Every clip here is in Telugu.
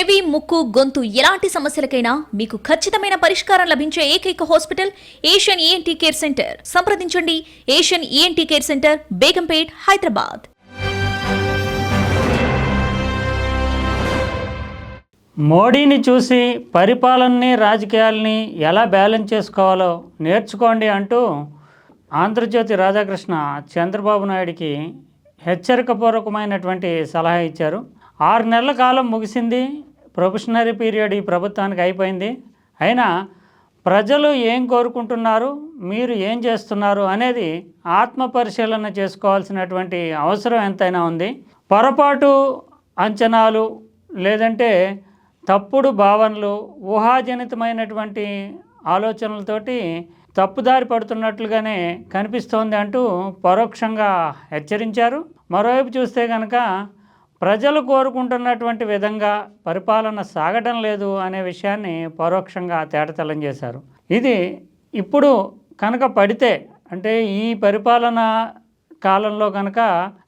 చెవి ముక్కు గొంతు ఎలాంటి సమస్యలకైనా మీకు ఖచ్చితమైన పరిష్కారం లభించే ఏకైక hospital Asian ENT care centre. సంప్రదించండి. Asian ENT care centre Begumpet Hyderabad. మోడీని చూసి పరిపాలనని రాజకీయాలని ఎలా బ్యాలెన్స్ చేసుకోవాలో నేర్చుకోండి అంటూ ఆంధ్రజ్యోతి రాధాకృష్ణ చంద్రబాబు నాయుడికి హెచ్చరికపూర్వకమైనటువంటి సలహా ఇచ్చారు. ఆరు నెలల కాలం ముగిసింది. ప్రొఫెషనరీ పీరియడ్ ఈ ప్రభుత్వానికి అయిపోయింది. అయినా ప్రజలు ఏం కోరుకుంటున్నారు మీరు ఏం చేస్తున్నారు అనేది ఆత్మ పరిశీలన చేసుకోవాల్సినటువంటి అవసరం ఎంతైనా ఉంది. పొరపాటు అంచనాలు లేదంటే తప్పుడు భావనలు ఊహాజనితమైనటువంటి ఆలోచనలతోటి తప్పుదారి పడుతున్నట్లుగానే కనిపిస్తోంది అంటూ పరోక్షంగా హెచ్చరించారు. మరోవైపు చూస్తే కనుక ప్రజలు కోరుకుంటున్నటువంటి విధంగా పరిపాలన సాగటం లేదు అనే విషయాన్ని పరోక్షంగా తేటతెల్లం చేశారు. ఇది ఇప్పుడు కనుక పడితే అంటే ఈ పరిపాలన కాలంలో కనుక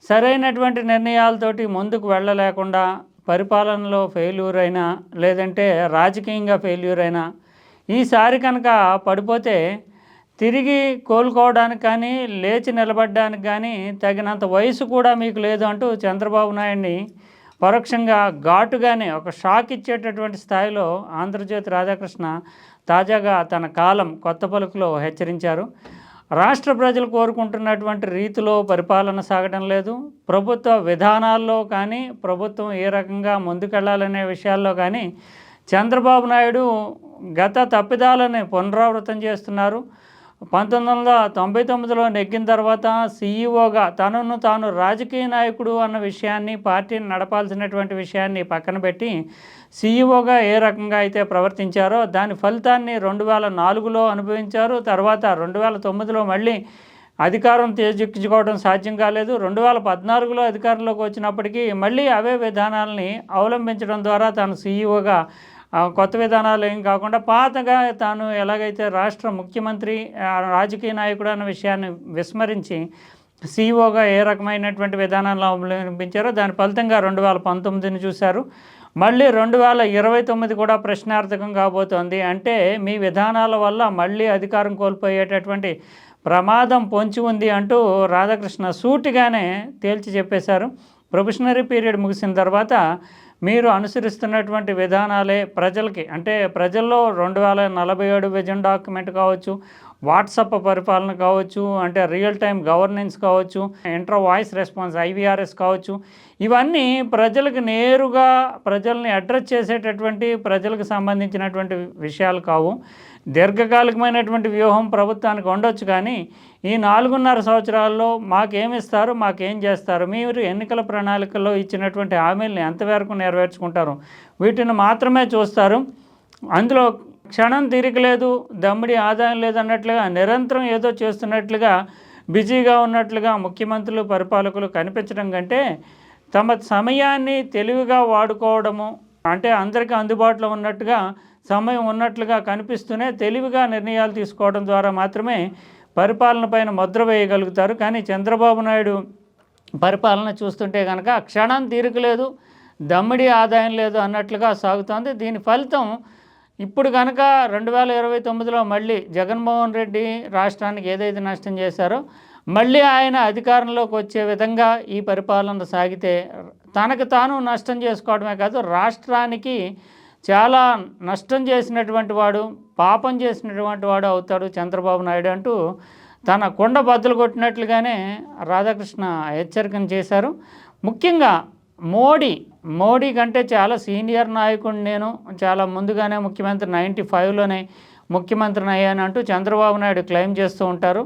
సరైనటువంటి నిర్ణయాలతోటి ముందుకు వెళ్ళలేకుండా పరిపాలనలో ఫెయిల్యూర్ అయినా లేదంటే రాజకీయంగా ఫెయిల్యూర్ అయినా ఈసారి కనుక పడిపోతే తిరిగి కోలుకోవడానికి కానీ లేచి నిలబడడానికి కానీ తగినంత వయసు కూడా మీకు లేదు అంటూ చంద్రబాబు నాయుడిని పరోక్షంగా ఘాటుగానే ఒక షాక్ ఇచ్చేటటువంటి స్థాయిలో ఆంధ్రజ్యోతి రాధాకృష్ణ తాజాగా తన కాలం కొత్త పలుకులో హెచ్చరించారు. రాష్ట్ర ప్రజలు కోరుకుంటున్నటువంటి రీతిలో పరిపాలన సాగడం లేదు. ప్రభుత్వ విధానాల్లో కానీ ప్రభుత్వం ఏ రకంగా ముందుకెళ్ళాలనే విషయాల్లో కానీ చంద్రబాబు నాయుడు గత తప్పిదాలని పునరావృతం చేస్తున్నారు. పంతొమ్మిది వందల తొంభై తొమ్మిదిలో నెగ్గిన తర్వాత సీఈఓగా తనను తాను రాజకీయ నాయకుడు అన్న విషయాన్ని పార్టీని నడపాల్సినటువంటి విషయాన్ని పక్కన పెట్టి సీఈఓగా ఏ రకంగా అయితే ప్రవర్తించారో దాని ఫలితాన్ని రెండు వేల నాలుగులో అనుభవించారు. తర్వాత రెండు వేల తొమ్మిదిలో మళ్ళీ అధికారం తేజెక్కించుకోవడం సాధ్యం కాలేదు. రెండు వేల పద్నాలుగులో అధికారంలోకి వచ్చినప్పటికీ మళ్ళీ అవే విధానాలని అవలంబించడం ద్వారా తాను సీఈఓగా కొత్త విధానాలు ఏం కాకుండా పాతగా తాను ఎలాగైతే రాష్ట్ర ముఖ్యమంత్రి రాజకీయ నాయకుడు అన్న విషయాన్ని విస్మరించి సీఈఓగా ఏ రకమైనటువంటి విధానాలను అవలంబించారో దాని ఫలితంగా రెండు వేల పంతొమ్మిదిని చూశారు. మళ్ళీ రెండు వేల ఇరవై తొమ్మిది కూడా ప్రశ్నార్థకం కాబోతోంది. అంటే మీ విధానాల వల్ల మళ్ళీ అధికారం కోల్పోయేటటువంటి ప్రమాదం పొంచి ఉంది అంటూ రాధాకృష్ణ సూటిగానే తేల్చి చెప్పేశారు. ప్రొఫెషనరీ పీరియడ్ ముగిసిన తర్వాత మీరు అనుసరిస్తున్నటువంటి విధానాలే ప్రజలకి అంటే ప్రజల్లో రెండు వేల నలభై ఏడు విజన్ డాక్యుమెంట్ కావచ్చు వాట్సప్ పరిపాలన కావచ్చు అంటే రియల్ టైం గవర్నెన్స్ కావచ్చు ఇంటర్ వాయిస్ రెస్పాన్స్ ఐవీఆర్ఎస్ కావచ్చు ఇవన్నీ ప్రజలకు నేరుగా ప్రజల్ని అడ్రస్ చేసేటటువంటి ప్రజలకు సంబంధించినటువంటి విషయాలు కావు. దీర్ఘకాలికమైనటువంటి వ్యూహం ప్రభుత్వానికి ఉండొచ్చు కానీ ఈ నాలుగున్నర సంవత్సరాల్లో మాకేమిస్తారు మాకేం చేస్తారు? మీరు ఎన్నికల ప్రణాళికల్లో ఇచ్చినటువంటి హామీలను ఎంతవరకు నెరవేర్చుకుంటారు? వీటిని మాత్రమే చూస్తారు. అందులో క్షణం తీరిక లేదు దమ్మిడి ఆదాయం లేదు అన్నట్లుగా నిరంతరం ఏదో చేస్తున్నట్లుగా బిజీగా ఉన్నట్లుగా ముఖ్యమంత్రులు పరిపాలకులు కనిపించడం కంటే తమ సమయాన్ని తెలివిగా వాడుకోవడము అంటే అందరికీ అందుబాటులో ఉన్నట్టుగా సమయం ఉన్నట్లుగా కనిపిస్తూనే తెలివిగా నిర్ణయాలు తీసుకోవడం ద్వారా మాత్రమే పరిపాలన పైన ముద్ర వేయగలుగుతారు. కానీ చంద్రబాబు నాయుడు పరిపాలన చూస్తుంటే కనుక క్షణం తీరుకలేదు దమ్మిడి ఆదాయం లేదు అన్నట్లుగా సాగుతోంది. దీని ఫలితం ఇప్పుడు కనుక రెండు వేల ఇరవై తొమ్మిదిలో మళ్ళీ జగన్మోహన్ రెడ్డి రాష్ట్రానికి ఏదైతే నష్టం చేశారో మళ్ళీ ఆయన అధికారంలోకి వచ్చే విధంగా ఈ పరిపాలన సాగితే తనకు తాను నష్టం చేసుకోవడమే కాదు రాష్ట్రానికి చాలా నష్టం చేసినటువంటి వాడు పాపం చేసినటువంటి వాడు అవుతాడు చంద్రబాబు నాయుడు అంటూ తన కొండ బద్దలు కొట్టినట్లుగానే రాధాకృష్ణ హెచ్చరికను చేశారు. ముఖ్యంగా మోడీ మోడీ కంటే చాలా సీనియర్ నాయకుడు నేను చాలా ముందుగానే ముఖ్యమంత్రి నైంటీ ఫైవ్లోనే ముఖ్యమంత్రిని అయ్యానంటూ చంద్రబాబు నాయుడు క్లెయిమ్ చేస్తూ ఉంటారు.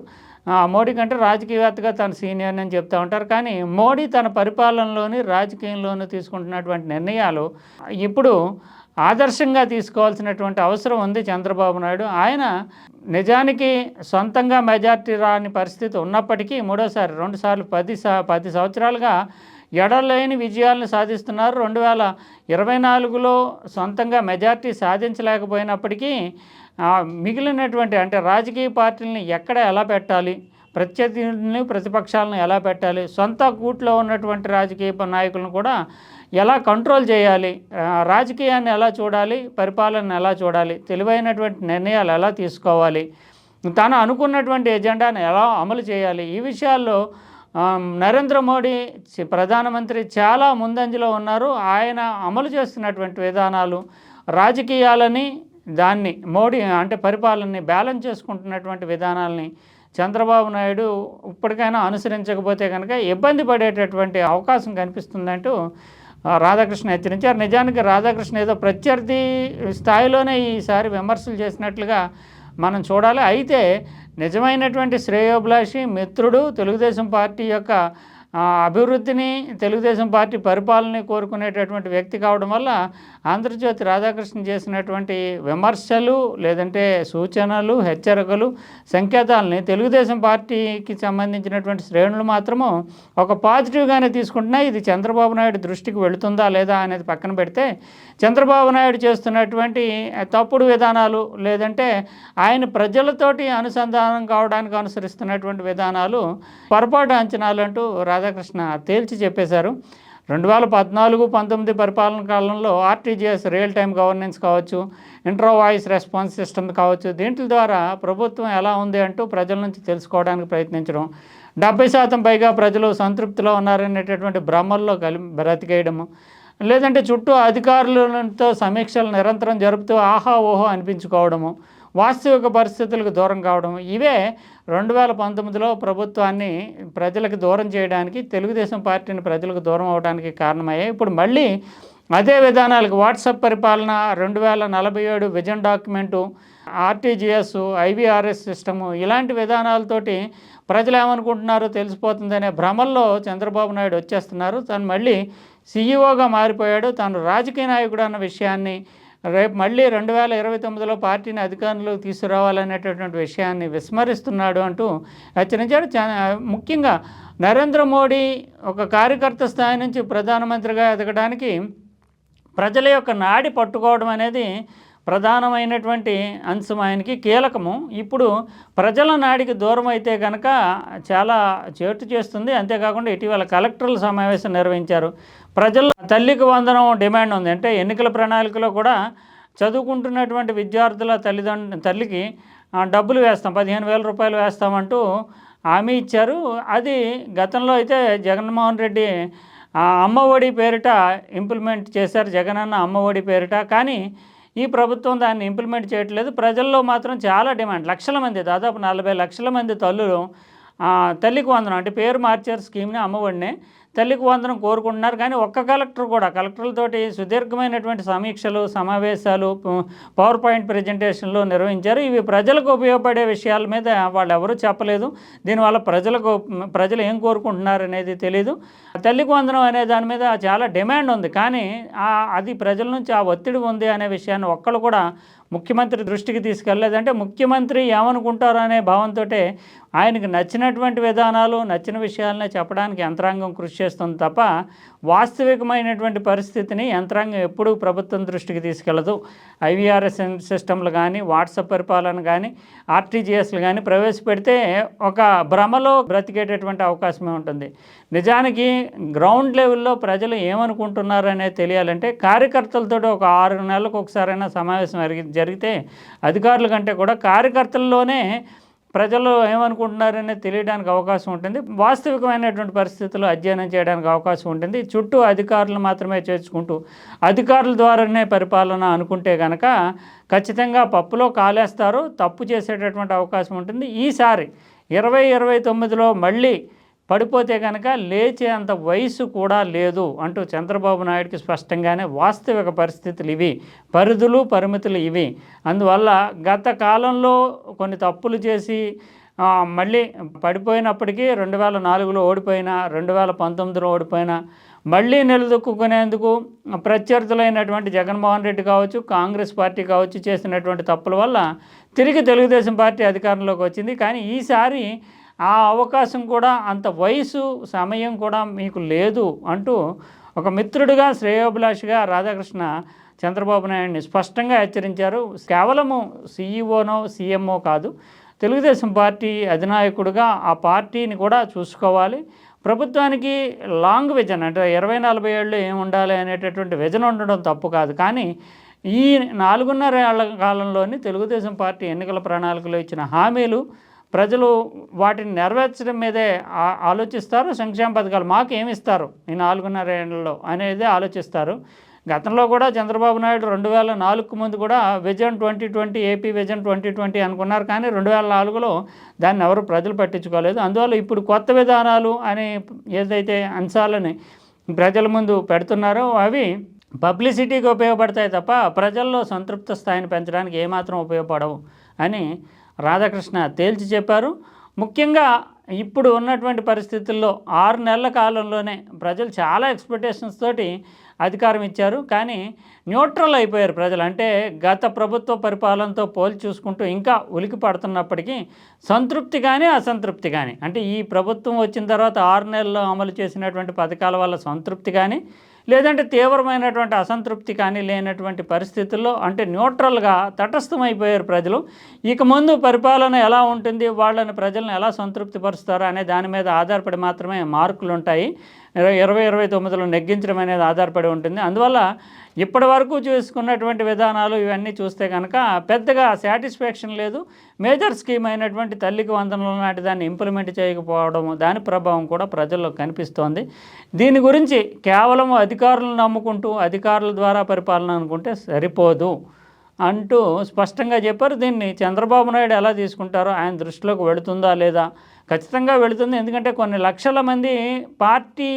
మోడీ కంటే రాజకీయవేత్తగా తన సీనియర్ అని చెప్తూ ఉంటారు. కానీ మోడీ తన పరిపాలనలోని రాజకీయంలోనూ తీసుకుంటున్నటువంటి నిర్ణయాలు ఇప్పుడు ఆదర్శంగా తీసుకోవాల్సినటువంటి అవసరం ఉంది చంద్రబాబు నాయుడు. ఆయన నిజానికి సొంతంగా మెజార్టీ రాని పరిస్థితి ఉన్నప్పటికీ మూడోసారి రెండుసార్లు పది స- పది సంవత్సరాలుగా ఎడలేని విజయాలను సాధిస్తున్నారు. రెండు వేల ఇరవై నాలుగులో సొంతంగా మెజార్టీ సాధించలేకపోయినప్పటికీ మిగిలినటువంటి అంటే రాజకీయ పార్టీలని ఎక్కడ ఎలా పెట్టాలి? ప్రత్యర్థులని ప్రతిపక్షాలను ఎలా పెట్టాలి? సొంత కూట్లో ఉన్నటువంటి రాజకీయ నాయకులను కూడా ఎలా కంట్రోల్ చేయాలి? రాజకీయాన్ని ఎలా చూడాలి? పరిపాలన ఎలా చూడాలి? తెలివైనటువంటి నిర్ణయాలు ఎలా తీసుకోవాలి? తాను అనుకున్నటువంటి ఎజెండాను ఎలా అమలు చేయాలి? ఈ విషయాల్లో నరేంద్ర మోడీ ప్రధానమంత్రి చాలా ముందంజలో ఉన్నారు. ఆయన అమలు చేస్తున్నటువంటి విధానాలు రాజకీయాలని దాన్ని మోడీ అంటే పరిపాలనని బ్యాలెన్స్ చేసుకుంటున్నటువంటి విధానాలని చంద్రబాబు నాయుడు ఇప్పటికైనా అనుసరించకపోతే కనుక ఇబ్బంది పడేటటువంటి అవకాశం కనిపిస్తుందంటూ రాధాకృష్ణ హెచ్చరించారు. నిజానికి రాధాకృష్ణ ఏదో ప్రత్యర్థి స్థాయిలోనే ఈసారి విమర్శలు చేసినట్లుగా మనం చూడాలి. అయితే నిజమైనటువంటి శ్రేయోభిలాషి మిత్రుడు తెలుగుదేశం పార్టీ యొక్క అభివృద్ధిని తెలుగుదేశం పార్టీ పరిపాలనని కోరుకునేటటువంటి వ్యక్తి కావడం వల్ల ఆంధ్రజ్యోతి రాధాకృష్ణ చేసినటువంటి విమర్శలు లేదంటే సూచనలు హెచ్చరికలు సంకేతాలని తెలుగుదేశం పార్టీకి సంబంధించినటువంటి శ్రేణులు మాత్రము ఒక పాజిటివ్గానే తీసుకుంటున్నాయి. ఇది చంద్రబాబు నాయుడు దృష్టికి వెళుతుందా లేదా అనేది పక్కన పెడితే చంద్రబాబు నాయుడు చేస్తున్నటువంటి తప్పుడు విధానాలు లేదంటే ఆయన ప్రజలతోటి అనుసంధానం కావడానికి అనుసరిస్తున్నటువంటి విధానాలు పొరపాటు అంచనాలు అంటూ రాధాకృష్ణ తేల్చి చెప్పేశారు. రెండు వేల పద్నాలుగు పంతొమ్మిది పరిపాలన కాలంలో ఆర్టీజీఎస్ రియల్ టైం గవర్నెన్స్ కావచ్చు ఇంట్రో వాయిస్ రెస్పాన్స్ సిస్టమ్ కావచ్చు దీంట్ల ద్వారా ప్రభుత్వం ఎలా ఉంది అంటూ ప్రజల నుంచి తెలుసుకోవడానికి ప్రయత్నించడం డెబ్బై శాతం పైగా ప్రజలు సంతృప్తిలో ఉన్నారనేటటువంటి భ్రమల్లో కలి బ్రతికేయడము లేదంటే చుట్టూ అధికారులతో సమీక్షలు నిరంతరం జరుపుతూ ఆహా ఓహో అనిపించుకోవడము వాస్తవిక పరిస్థితులకు దూరం కావడం. ఇవే రెండు వేల పంతొమ్మిదిలో ప్రభుత్వాన్ని ప్రజలకు దూరం చేయడానికి తెలుగుదేశం పార్టీని ప్రజలకు దూరం అవడానికి కారణమయ్యాయి. ఇప్పుడు మళ్ళీ అదే విధానాలకు వాట్సాప్ పరిపాలన రెండు వేల నలభై ఏడు vision document RTGS IVRS system ఇలాంటి విధానాలతోటి ప్రజలు ఏమనుకుంటున్నారో తెలిసిపోతుందనే భ్రమల్లో చంద్రబాబు నాయుడు వచ్చేస్తున్నారు. తను మళ్ళీ సీఈఓగా మారిపోయాడు. తాను రాజకీయ నాయకుడు అన్న విషయాన్ని రేపు మళ్ళీ రెండు వేల ఇరవై తొమ్మిదిలో పార్టీని అధికారంలోకి తీసుకురావాలనేటటువంటి విషయాన్ని విస్మరిస్తున్నాడు అంటూ హెచ్చరించాడు. చా- ముఖ్యంగా నరేంద్ర మోడీ ఒక కార్యకర్త స్థాయి నుంచి ప్రధానమంత్రిగా ఎదగడానికి ప్రజల యొక్క నాడి పట్టుకోవడం అనేది ప్రధానమైనటువంటి అంశం ఆయనకి కీలకము. ఇప్పుడు ప్రజల నాడికి దూరం అయితే కనుక చాలా చేటు చేస్తుంది. అంతేకాకుండా ఇటీవల కలెక్టర్ల సమావేశం నిర్వహించారు. ప్రజల తల్లికి వందనం డిమాండ్ ఉంది. అంటే ఎన్నికల ప్రణాళికలో కూడా చదువుకుంటున్నటువంటి విద్యార్థుల తల్లిదండ్రుల తల్లికి డబ్బులు వేస్తాం. పదిహేను వేల రూపాయలు వేస్తామంటూ హామీ ఇచ్చారు. అది గతంలో అయితే జగన్మోహన్ రెడ్డి అమ్మఒడి పేరిట ఇంప్లిమెంట్ చేశారు. జగనన్న అమ్మఒడి పేరిట. కానీ ఈ ప్రభుత్వం దాన్ని ఇంప్లిమెంట్ చేయట్లేదు. ప్రజల్లో మాత్రం చాలా డిమాండ్. లక్షల మంది దాదాపు నలభై లక్షల మంది తల్లులు తల్లికి వందనం. అంటే పేరు మార్చారు స్కీమ్ని అమ్మఒడిని. తల్లికి వందనం కోరుకుంటున్నారు. కానీ ఒక్క కలెక్టర్ కూడా కలెక్టర్లతోటి సుదీర్ఘమైనటువంటి సమీక్షలు సమావేశాలు పవర్ పాయింట్ ప్రజెంటేషన్లు నిర్వహించారు. ఇవి ప్రజలకు ఉపయోగపడే విషయాల మీద వాళ్ళు ఎవరూ చెప్పలేదు. దీనివల్ల ప్రజలకు ప్రజలు ఏం కోరుకుంటున్నారు అనేది తెలియదు తల్లికి వందనం అనే దాని మీద చాలా డిమాండ్ ఉంది. కానీ అది ప్రజల నుంచి ఆ ఒత్తిడి ఉంది అనే విషయాన్ని ఒక్కళ్ళు కూడా ముఖ్యమంత్రి దృష్టికి తీసుకెళ్ళేదంటే ముఖ్యమంత్రి ఏమనుకుంటారు అనే భావంతో ఆయనకు నచ్చినటువంటి విధానాలు నచ్చిన విషయాలనే చెప్పడానికి యంత్రాంగం కృషి చేస్తుంది తప్ప వాస్తవికమైనటువంటి పరిస్థితిని యంత్రాంగం ఎప్పుడూ ప్రభుత్వం దృష్టికి తీసుకెళ్ళదు ఐవీఆర్ఎస్ సిస్టమ్లు కానీ వాట్సాప్ పరిపాలన కానీ ఆర్టీజీఎస్లు కానీ ప్రవేశపెడితే ఒక భ్రమలో బ్రతికేటటువంటి అవకాశమే ఉంటుంది. నిజానికి గ్రౌండ్ లెవెల్లో ప్రజలు ఏమనుకుంటున్నారు అనేది తెలియాలంటే కార్యకర్తలతో ఒక ఆరు నెలలకు ఒకసారైనా సమావేశం జరిగితే అధికారుల కంటే కూడా కార్యకర్తల్లోనే ప్రజలు ఏమనుకుంటున్నారనే తెలియడానికి అవకాశం ఉంటుంది. వాస్తవికమైనటువంటి పరిస్థితులు అధ్యయనం చేయడానికి అవకాశం ఉంటుంది. చుట్టూ అధికారులు మాత్రమే చేర్చుకుంటూ అధికారుల ద్వారానే పరిపాలన అనుకుంటే కనుక ఖచ్చితంగా పప్పులో కాలేస్తారు. తప్పు చేసేటటువంటి అవకాశం ఉంటుంది. ఈసారి ఇరవై ఇరవై తొమ్మిదిలో మళ్ళీ పడిపోతే కనుక లేచేంత వయసు కూడా లేదు అంటూ చంద్రబాబు నాయుడికి స్పష్టంగానే వాస్తవిక పరిస్థితులు ఇవి పరిధులు పరిమితులు ఇవి. అందువల్ల గత కాలంలో కొన్ని తప్పులు చేసి మళ్ళీ పడిపోయినప్పటికీ రెండు వేల నాలుగులో ఓడిపోయినా రెండు వేల పంతొమ్మిదిలో ఓడిపోయినా మళ్ళీ నిలదొక్కునేందుకు ప్రత్యర్థులైనటువంటి జగన్మోహన్ రెడ్డి కావచ్చు కాంగ్రెస్ పార్టీ కావచ్చు చేసినటువంటి తప్పుల వల్ల తిరిగి తెలుగుదేశం పార్టీ అధికారంలోకి వచ్చింది. కానీ ఈసారి ఆ అవకాశం కూడా అంత వయసు సమయం కూడా మీకు లేదు అంటూ ఒక మిత్రుడిగా శ్రేయోభిలాషిగా రాధాకృష్ణ చంద్రబాబు నాయుడిని స్పష్టంగా హెచ్చరించారు. కేవలము సీఈఓనో సీఎంఓ కాదు. తెలుగుదేశం పార్టీ అధినాయకుడిగా ఆ పార్టీని కూడా చూసుకోవాలి. ప్రభుత్వానికి లాంగ్ విజన్ అంటే ఇరవై నలభై ఏళ్ళు ఏమి ఉండాలి అనేటటువంటి విజన్ ఉండడం తప్పు కాదు. కానీ ఈ నాలుగున్నర ఏళ్ళ కాలంలోని తెలుగుదేశం పార్టీ ఎన్నికల ప్రణాళికలో ఇచ్చిన హామీలు ప్రజలు వాటిని నెరవేర్చడం మీదే ఆలోచిస్తారు సంక్షేమ పథకాలు మాకు ఏమిస్తారు ఈ నాలుగున్నర ఏళ్ళలో అనేది ఆలోచిస్తారు. గతంలో కూడా చంద్రబాబు నాయుడు రెండు వేల నాలుగుకు ముందు కూడా vision twenty twenty AP vision twenty twenty అనుకున్నారు కానీ రెండు వేల నాలుగులో దాన్ని ఎవరు ప్రజలు పట్టించుకోలేదు. అందువల్ల ఇప్పుడు కొత్త విధానాలు అనే ఏదైతే అంశాలని ప్రజల ముందు పెడుతున్నారో అవి పబ్లిసిటీకి ఉపయోగపడతాయి తప్ప ప్రజల్లో సంతృప్త స్థాయిని పెంచడానికి ఏమాత్రం ఉపయోగపడవు అని రాధాకృష్ణ తేల్చి చెప్పారు. ముఖ్యంగా ఇప్పుడు ఉన్నటువంటి పరిస్థితుల్లో ఆరు నెలల కాలంలోనే ప్రజలు చాలా ఎక్స్పెక్టేషన్స్ తోటి అధికారం ఇచ్చారు. కానీ న్యూట్రల్ అయిపోయారు ప్రజలు. అంటే గత ప్రభుత్వ పరిపాలనతో పోల్చి చూసుకుంటూ ఇంకా ఉలికి పడుతున్నప్పటికీ సంతృప్తి కానీ అసంతృప్తి కానీ అంటే ఈ ప్రభుత్వం వచ్చిన తర్వాత ఆరు నెలల్లో అమలు చేసినటువంటి పథకాల వల్ల సంతృప్తి కానీ లేదంటే తీవ్రమైనటువంటి అసంతృప్తి కానీ లేనటువంటి పరిస్థితుల్లో అంటే న్యూట్రల్గా తటస్థమైపోయారు ప్రజలు. ఇక ముందు పరిపాలన ఎలా ఉంటుంది? వాళ్ళని ప్రజలను ఎలా సంతృప్తి పరుస్తారు అనే దాని మీద ఆధారపడి మాత్రమే మార్కులు ఉంటాయి ఇరవై ఇరవై ఇరవై తొమ్మిదిలో నెగ్గించడం అనేది ఆధారపడి ఉంటుంది. అందువల్ల ఇప్పటి వరకు చూసుకున్నటువంటి విధానాలు ఇవన్నీ చూస్తే కనుక పెద్దగా సాటిస్ఫాక్షన్ లేదు. మేజర్ స్కీమ్ అయినటువంటి తల్లికి వందనలు లాంటి దాన్ని ఇంప్లిమెంట్ చేయకపోవడం దాని ప్రభావం కూడా ప్రజల్లో కనిపిస్తోంది. దీని గురించి కేవలం అధికారులను నమ్ముకుంటూ అధికారుల ద్వారా పరిపాలన అనుకుంటే సరిపోదు అంటూ స్పష్టంగా చెప్పారు. దీన్ని చంద్రబాబు నాయుడు ఎలా తీసుకుంటారో ఆయన దృష్టిలోకి వెళుతుందా లేదా? ఖచ్చితంగా వెళుతుంది. ఎందుకంటే కొన్ని లక్షల మంది పార్టీ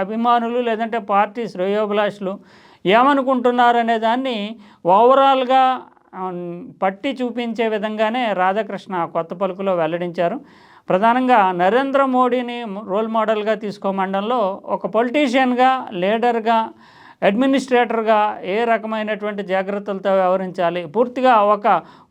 అభిమానులు లేదంటే పార్టీ శ్రేయోభిలాషులు ఏమనుకుంటున్నారు అనే దాన్ని ఓవరాల్గా పట్టి చూపించే విధంగానే రాధాకృష్ణ కొత్త పలుకులో వెల్లడించారు. ప్రధానంగా నరేంద్ర మోడీని రోల్ మోడల్గా తీసుకోమండంలో ఒక పొలిటీషియన్గా లీడర్గా అడ్మినిస్ట్రేటర్గా ఏ రకమైనటువంటి జాగ్రత్తలతో వ్యవహరించాలి? పూర్తిగా ఒక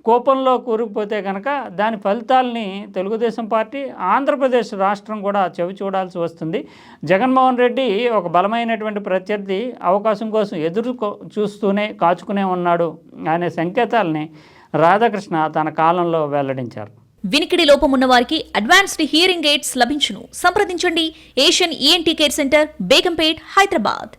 కోపంలో కూరుకుపోతే కనుక దాని ఫలితాలని తెలుగుదేశం పార్టీ ఆంధ్రప్రదేశ్ రాష్ట్రం కూడా చెవి చూడాల్సి వస్తుంది. జగన్మోహన్ రెడ్డి ఒక బలమైనటువంటి ప్రత్యర్థి అవకాశం కోసం ఎదురు చూస్తూనే కాచుకునే ఉన్నాడు అనే సంకేతాలని రాధాకృష్ణ తన కాలంలో వెల్లడించారు. వినికిడి లోపం వారికి అడ్వాన్స్డ్ హియరింగ్ ఎయిడ్స్ లభించును. సంప్రదించండి. Asian ENT care centre Begumpet Hyderabad.